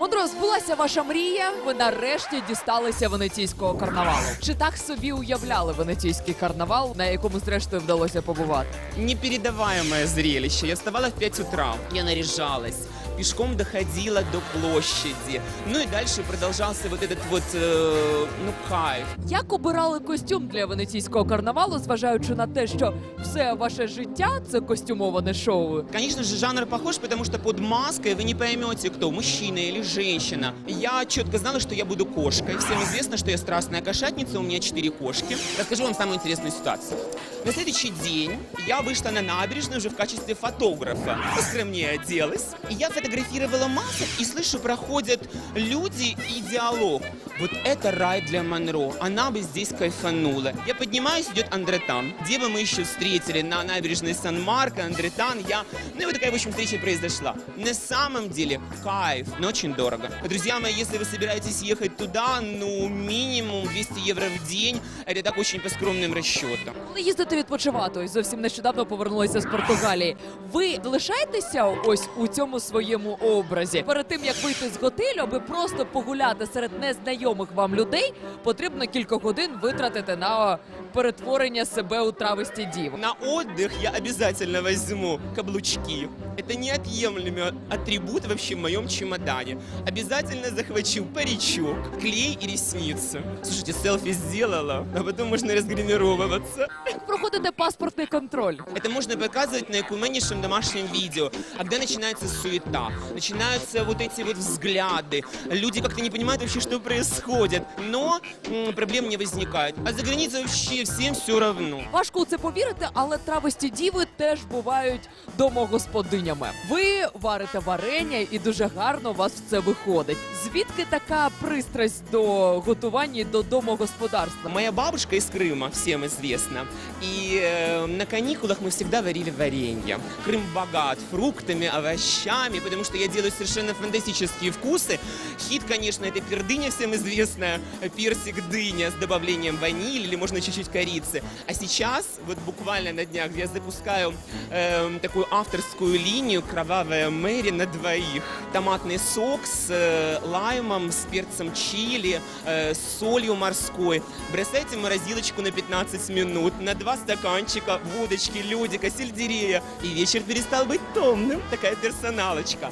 Мудро, збулася ваша мрія. Ви нарешті дісталися венеційського карнавалу. Чи так собі уявляли венеційський карнавал, на якому зрештою вдалося побувати? Непередаваемое зрелище. Я вставала в 5 утра, я наряжалась, пешком доходила до площади. Ну и дальше продолжался вот этот вот, э, ну, кайф. Як обирали костюм для венеційського карнавалу, зважаючи на те, що все ваше життя це костюмоване шоу? Конечно же, жанр похож, потому что под маской вы не поймете, кто мужчина или женщина. Я четко знала, что я буду кошкой. Всем известно, что я страстная кошатница, у меня четыре кошки. Расскажу вам самую интересную ситуацию. На следующий день я вышла на набережную уже в качестве фотографа. Поскромнее оделась. И я фотографировала масок и слышу, проходят люди и диалог. Вот это рай для Монро. Она бы здесь кайфанула. Я поднимаюсь, идет Андретан. Где бы мы еще встретили? На набережной Сан-Марко, Андретан, я... Ну и вот такая, в общем, встреча произошла. На самом деле, кайф, но очень дорого. Друзья мои, если вы собираетесь ехать туда, ну, минимум 200 евро в день. Это так очень по скромным расчетам. Коли їздите відпочивати, ось зовсім нещодавно повернулися з Португалії. Ви лишаєтеся ось у цьому своєму образі. Перед тим як вийти з готелю, аби просто погуляти серед незнайомих вам людей, потрібно кілька годин витратити на перетворення себе у трависті дів. На отдых я обязательно возьму каблучки. Это неотъемлемый атрибут вообще в моем чемодане. Обязательно захвачу паричок, клей и ресницы. Слушайте, селфи сделала, а потом можно разгримировываться. Як проходите паспортний контроль? Это можно показывать на экуменнейшем домашнем видео, а когда начинается суета, начинаются вот эти вот взгляды, люди как-то не понимают вообще, что происходит, но м, проблем не возникает. А за границей вообще всем все равно. Важко у це повірити, але трависті діви теж бувають домогосподинями. Ви варите варення і дуже гарно у вас це виходить. Звідки така пристрасть до готування і до домогосподарства? Моя бабушка из Крыма, всем известно. И э, на каникулах мы всегда варили варенье. Крым богат фруктами, овощами, потому что я делаю совершенно фантастические вкусы. Хит, конечно, это пердыня всем известная, персик дыня с добавлением ванили или можно чуть-чуть корицы. А сейчас, вот буквально на днях, я запускаю эм, такую авторскую линию «Кровавая Мэри» на двоих. Томатный сок с э, лаймом, с перцем чили, э, с солью морской. Бросайте в морозилочку на 15 минут, на два стаканчика водочки, ледика, сельдерея. И вечер перестал быть томным. Такая персоналочка.